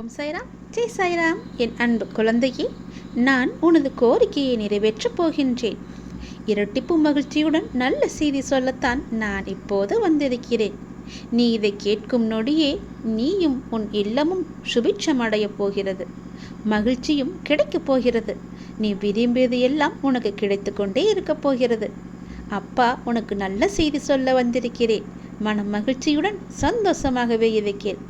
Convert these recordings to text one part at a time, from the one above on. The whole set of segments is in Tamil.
ஓம் சாய்ராம். ஜெய் சாய்ராம். என் அன்பு குழந்தையே நான் உனது கோரிக்கையை நிறைவேற்றப் போகின்றேன். இரட்டிப்பு மகிழ்ச்சியுடன் நல்ல செய்தி சொல்லத்தான் நான் இப்போது வந்திருக்கிறேன். நீ இதை கேட்கும் நொடியே நீயும் உன் இல்லமும் சுபிட்சம் அடையப் போகிறது. மகிழ்ச்சியும் கிடைக்கப் போகிறது. நீ விரும்பியது எல்லாம் உனக்கு கிடைத்து கொண்டே இருக்கப் போகிறது. அப்பா உனக்கு நல்ல செய்தி சொல்ல வந்திருக்கிறேன். மன மகிழ்ச்சியுடன் சந்தோஷமாகவே இருக்கிறேன்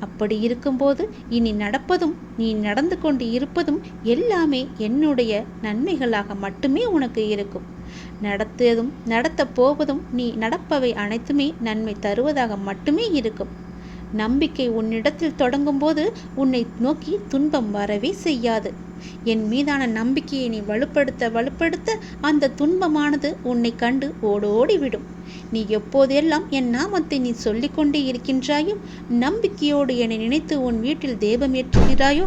அப்படி இருக்கும்போது இனி நடப்பதும் நீ நடந்து கொண்டு இருப்பதும் எல்லாமே என்னுடைய நன்மைகளாக மட்டுமே உனக்கு இருக்கும். நடத்தியதும் நடத்தப் போவதும் நீ நடப்பவை அனைத்துமே நன்மை தருவதாக மட்டுமே இருக்கும். நம்பிக்கை உன்னிடத்தில் தொடங்கும்போது உன்னை நோக்கி துன்பம் வரவே செய்யாது. என் மீதான நம்பிக்கையை நீ வலுப்படுத்த வலுப்படுத்த அந்த துன்பமானது உன்னை கண்டு ஓடோடி விடும் நீ எப்போதெல்லாம் என் நாமத்தை நீ சொல்லிக்கொண்டே இருக்கின்றாயோ நம்பிக்கையோடு என்னை நினைத்து உன் வீட்டில் தெய்வம் ஏற்றுகிறாயோ